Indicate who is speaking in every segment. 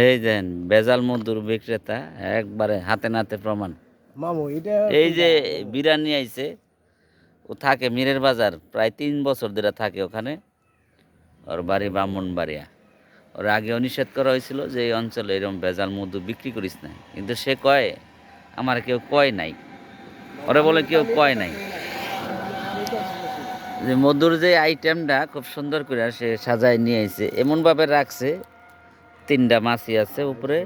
Speaker 1: এই দেন বেজাল মধুর বিক্রেতা একবারে হাতে নাতে প্রমাণ।
Speaker 2: মামু এটা
Speaker 1: এই যে বিরানি আইছে ও থাকে মীরের বাজার প্রায় তিন বছর ধরে থাকে ওখানে। ওর বাড়ি ব্রাহ্মণ ব্রাহ্মণবাড়িয়া। ওর আগে নিষেধ করা হয়েছিল যে এই অঞ্চলে এরকম বেজাল মধু বিক্রি করিস না কিন্তু সে কয় আমার কেউ কয় নাই। ওরে বলে কেউ কয় নাই। যে মধুর যে আইটেমটা খুব সুন্দর করে সে সাজায় নিয়ে আইছে এমনভাবে রাখছে তিনটা মাছি আছে উপরে।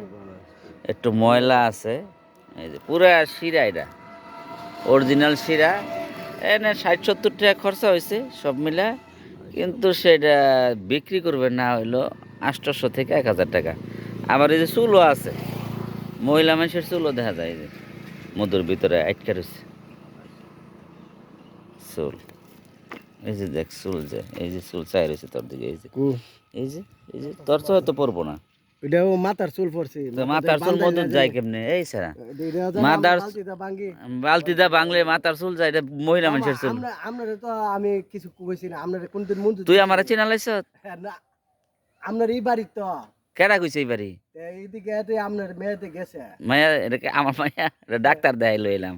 Speaker 1: একটু ময়লা আছে। এই যে পুরা শিরা এটা। অরিজিনাল শিরা। এনে ষাট সত্তর টাকা খরচা হয়েছে সব মিলা। কিন্তু সেটা বিক্রি করবে না হইল আটশোশো থেকে এক হাজার টাকা। আবার এই যে চুলও আছে। মহিলা মানুষের চুলও দেখা যায় এই যে। মধুর ভিতরে আটকা রয়েছে চুল। এই যে দেখ চুল যে এই যে চুল চাই রয়েছে তোর দিকে এই যে। এই যে এই যে তোর তো হয়তো পড়ব না।
Speaker 2: এটা ও মাথার চুল পড়ছে।
Speaker 1: তো মাথার চুল মধুর যায় কেমনে? এই সারা। মাদার-
Speaker 2: মাদার
Speaker 1: বালতিদা বাংলে মাথার চুল যায় এটা মহিলা মানুষের চুল।
Speaker 2: আমরা আপনারে তো আমি কিছু কইছি না আপনারে কোনদিন মন
Speaker 1: তুই আমার চিনা লাইছ?
Speaker 2: আপনার এই বাড়ি তো।
Speaker 1: কেডা কইছে এই বাড়ি?
Speaker 2: এইদিকে এতে আপনার মেয়েতে গেছে।
Speaker 1: মায়া এটা কি আমার মায়া? ডাক্তার দেখাই লইলাম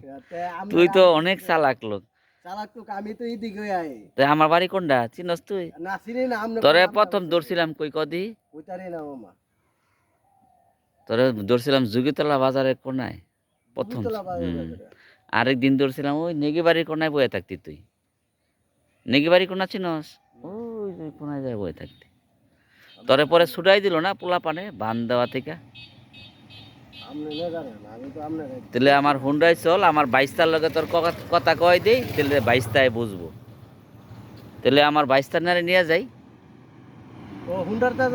Speaker 1: তুই তো অনেক চালাক লোক।
Speaker 2: চালাক তো আমি তো এইদিকে আই।
Speaker 1: আমার বাড়ি কোনটা চিনস তুই?
Speaker 2: না চিনি না আমরা
Speaker 1: তোরে প্রথম দৌড়ছিলাম কই কদি?
Speaker 2: না মামা।
Speaker 1: তোরে ধরছিলাম যুগিতলা বাজারের কোনায় প্রথম। আরেক দিন ধরছিলাম ওই নেগি বাড়ির কোনায় বয়ে থাকতি তুই। নেগি বাড়ি কোনা চিনস? ওই যে কোনায় যায় বয়ে থাকতি। তোরে পরে ছুটাই দিল না পোলা পানে বান দেওয়া থেকে? তাহলে আমার হুন্ডাই চল আমার বাইশটার লগে তোর কথা- কথা কয় দেই তাহলে বাইশটায় বুঝব। তাহলে আমার বাইশটার নারে নিয়ে যাই।
Speaker 2: ও হুন্ডারটা